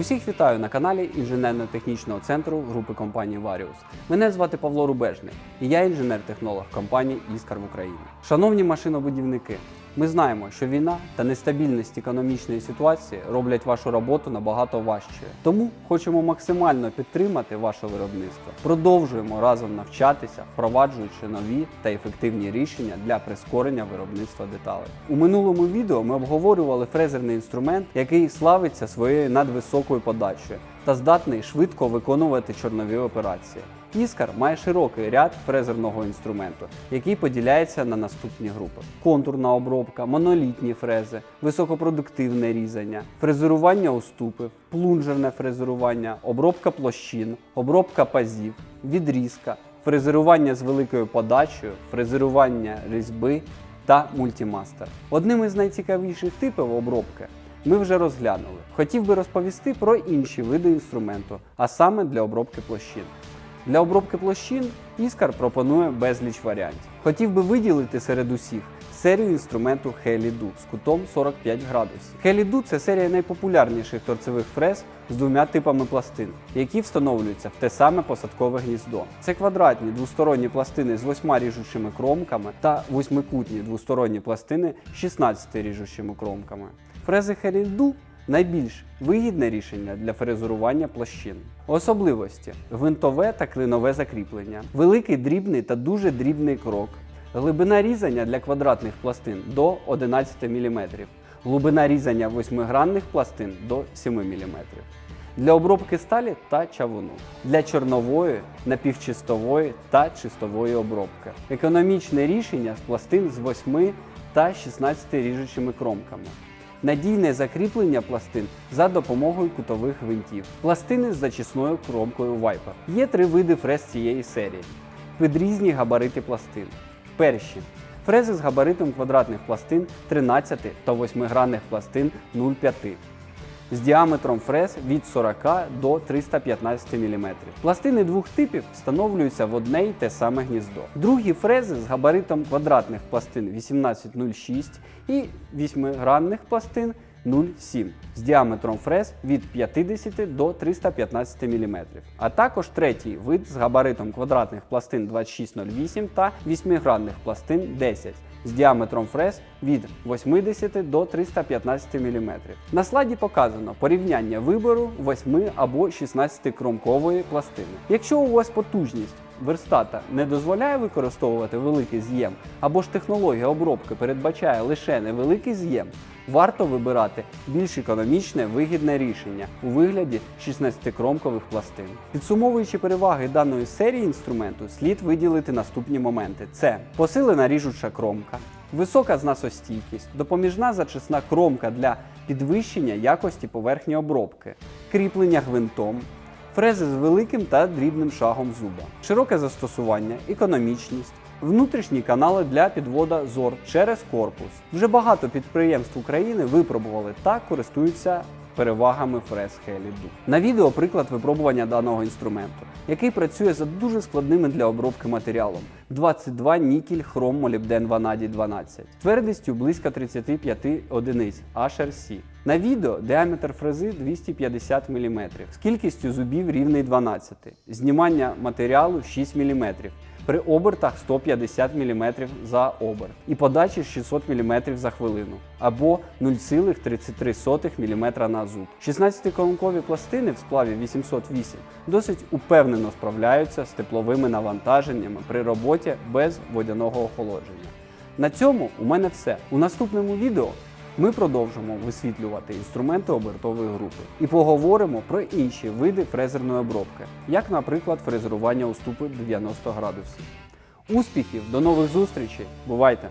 Усіх вітаю на каналі інженерно-технічного центру групи компанії Варіус. Мене звати Павло Рубежний, і я інженер-технолог компанії Іскар в Україні. Шановні машинобудівники, ми знаємо, що війна та нестабільність економічної ситуації роблять вашу роботу набагато важчою. Тому хочемо максимально підтримати ваше виробництво. Продовжуємо разом навчатися, впроваджуючи нові та ефективні рішення для прискорення виробництва деталей. У минулому відео ми обговорювали фрезерний інструмент, який славиться своєю надвисокою подачею та здатний швидко виконувати чорнові операції. Іскар має широкий ряд фрезерного інструменту, який поділяється на наступні групи: контурна обробка, монолітні фрези, високопродуктивне різання, фрезерування уступів, плунжерне фрезерування, обробка площин, обробка пазів, відрізка, фрезерування з великою подачею, фрезерування різьби та мультимастер. Одним із найцікавіших типів обробки ми вже розглянули. Хотів би розповісти про інші види інструменту, а саме для обробки площин. Для обробки площин Іскар пропонує безліч варіантів. Хотів би виділити серед усіх серію інструменту Helidu з кутом 45 градусів. Helidu – це серія найпопулярніших торцевих фрез з двома типами пластин, які встановлюються в те саме посадкове гніздо. Це квадратні двосторонні пластини з восьма ріжучими кромками та восьмикутні двосторонні пластини з 16 ріжучими кромками. Фрези Helidu найбільш вигідне рішення для фрезерування площин. Особливості: гвинтове та клинове закріплення, великий дрібний та дуже дрібний крок, глибина різання для квадратних пластин до 11 мм, глибина різання восьмигранних пластин до 7 мм. Для обробки сталі та чавуну, для чорнової, напівчистової та чистової обробки. Економічне рішення з пластин з 8 та 16 ріжучими кромками. Надійне закріплення пластин за допомогою кутових гвинтів. Пластини з зачисною кромкою Viper. Є три види фрез цієї серії. Під різні габарити пластин. Перші фрези з габаритом квадратних пластин 13 та восьмигранних пластин 0,5 з діаметром фрез від 40 до 315 мм. Пластини двох типів встановлюються в одне й те саме гніздо. Другі фрези з габаритом квадратних пластин 1806 і вісьмигранних пластин 0,7 з діаметром фрез від 50 до 315 мм. А також третій вид з габаритом квадратних пластин 2608 та вісьмигранних пластин 10 з діаметром фрез від 80 до 315 мм. На слайді показано порівняння вибору 8 або 16 кромкової пластини. Якщо у вас потужність верстата не дозволяє використовувати великий з'єм, або ж технологія обробки передбачає лише невеликий з'єм, варто вибирати більш економічне вигідне рішення у вигляді 16-кромкових пластин. Підсумовуючи переваги даної серії інструменту, слід виділити наступні моменти: це посилена ріжуча кромка. Висока знасостійкість, допоміжна зачисна кромка для підвищення якості поверхні обробки, кріплення гвинтом, фрези з великим та дрібним шагом зуба, широке застосування, економічність, внутрішні канали для підвода зор через корпус. Вже багато підприємств України випробували та користуються перевагами фрез Helidu. На відео приклад випробування даного інструменту, який працює за дуже складними для обробки матеріалом. 22 нікель хром молібден ванадій 12, твердістю близько 35 одиниць HRC. На відео діаметр фрези 250 мм, з кількістю зубів рівний 12, знімання матеріалу 6 мм, при обертах 150 мм за оберт і подачі 600 мм за хвилину або 0,33 мм на зуб. 16-колонкові пластини в сплаві 808 досить упевнено справляються з тепловими навантаженнями при роботі без водяного охолодження. На цьому у мене все. У наступному відео ми продовжимо висвітлювати інструменти обертової групи і поговоримо про інші види фрезерної обробки, як, наприклад, фрезерування уступи 90 градусів. Успіхів, до нових зустрічей! Бувайте!